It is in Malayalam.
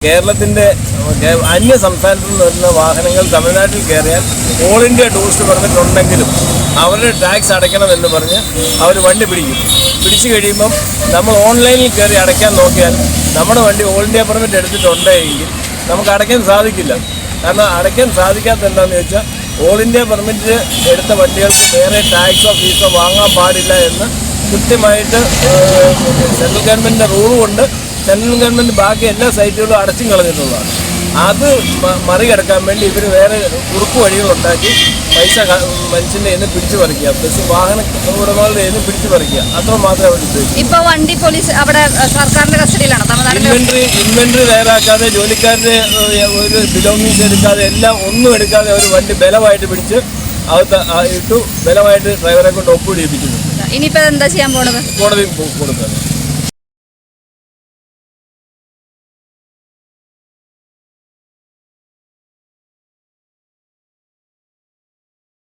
കേരളത്തിന്റെ അന്യ സംസ്ഥാനത്തിൽ നിന്ന് വരുന്ന വാഹനങ്ങൾ തമിഴ്നാട്ടിൽ കയറിയാൽ ഓൾ ഇന്ത്യ ടൂറിസ്റ്റ് പെർമിറ്റ് ഉണ്ടെങ്കിലും അവരുടെ ടാക്സ് അടയ്ക്കണമെന്ന് പറഞ്ഞ് അവർ വണ്ടി പിടിക്കും. പിടിച്ചു കഴിയുമ്പം നമ്മൾ ഓൺലൈനിൽ കയറി അടയ്ക്കാൻ നോക്കിയാൽ നമ്മുടെ വണ്ടി ഓൾ ഇന്ത്യ പെർമിറ്റ് എടുത്തിട്ടുണ്ടെങ്കിൽ നമുക്ക് അടയ്ക്കാൻ സാധിക്കില്ല. കാരണം അടയ്ക്കാൻ സാധിക്കാത്ത എന്താണെന്ന് ചോദിച്ചാൽ ഓൾ ഇന്ത്യ പെർമിറ്റ് എടുത്ത വണ്ടികൾക്ക് വേറെ ടാക്സോ ഫീസോ വാങ്ങാൻ പാടില്ല എന്ന് കൃത്യമായിട്ട് സെൻട്രൽ ഗവൺമെന്റിന്റെ റൂളുമുണ്ട് സെൻട്രൽ ഗവൺമെന്റ് ബാക്കി എല്ലാ സൈറ്റുകളും അടച്ചും കളഞ്ഞിട്ടുള്ളതാണ്. അത് മറികടക്കാൻ വേണ്ടി ഇവർ വേറെ കുറുക്ക് വഴികൾ ഉണ്ടാക്കി പൈസ മനുഷ്യന്റെ നിന്ന് പിടിച്ചു പറിക്കുക. ബസ് വാഹന ഉടമകളുടെ നിന്ന് പിടിച്ചു പറിക്കുക. അത്ര മാത്രമേ അവർ ഉദ്ദേശിച്ചു ഇപ്പൊ വണ്ടി പോലീസ് അവിടെ സർക്കാരിന്റെ സർക്കാരിന്റെ കസ്റ്റഡിയിലാണ്? ഇൻവെന്ററി ഇൻവെന്ററി തയ്യാറാക്കാതെ ജോലിക്കാരുടെ ഒരു ബിലോങ്ങിങ്സ് എടുക്കാതെ എല്ലാം ഒന്നും എടുക്കാതെ ഒരു വണ്ടി ബലമായിട്ട് പിടിച്ച് അകത്ത് ഇട്ടു ബലമായിട്ട് ഡ്രൈവറെ കൊണ്ട് ഒപ്പിടിപ്പിക്കുന്നു ഇനിയിപ്പോ എന്താ ചെയ്യാൻ പോണത്? കോടതി കൊടുക്കുന്നത്